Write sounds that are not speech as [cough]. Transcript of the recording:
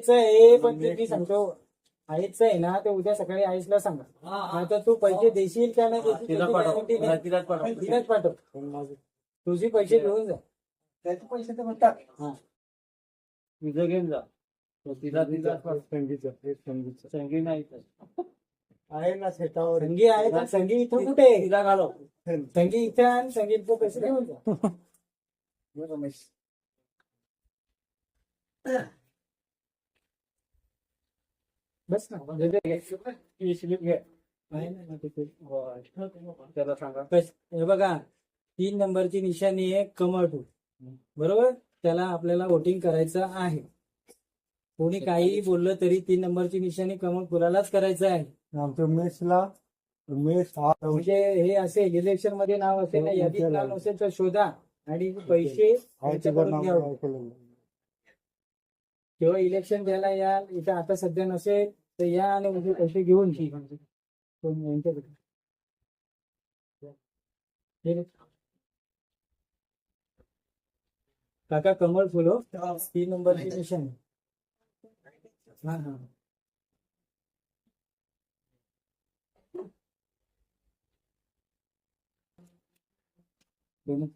आईच आहे पण ते मी सांगतो. आईच आहे ना ते उद्या सकाळी आईसला सांगा. आता तू पैसे देशील का नाही देशील तिला त्याची पाठव. guarantee नाही. तिलाच पाठव. तिलाच पाठव. तुझे पैसे घेऊन जा. त्याचे पैसे तर म्हणतात हा. तुझं घेऊन जा. तो तिला तिलाच पाठव. संगी नाही तर. आहे ना शेतावर संगी आहे पण संगी इथं कुठे आहे? तिला घालव. संगी इथे आणि संगीतचे पैसे घेऊन जा. [laughs] रमेश बस ना दे दे, घे. ही slip घे. आहे ना मग तिथे. त्याला सांगा. बस, हे बघा तीन नंबरची निशाणी आहे कमळ टू बरोबर? त्याला आपल्याला वोटिंग करायचं आहे. कोणी काहीही बोललं तरी तीन नंबरची निशाणी कमळ फुलालाच करायचं आहे. आमच्या मेसला मेस हा म्हणजे हे असेल इलेक्शनमध्ये नाव असेल ना यादीत नाव नसेल तर शोधा. आणि पैसे घ्या. जेव्हा इलेक्शन द्यायला याल इथं आता सध्या नसेल तर या आणि म्हणजे पैसे घेऊन यांच्याकडे. ठीक आहे. काका कमळ फुल. तीन नंबरची निशाणी हा हा. दोन.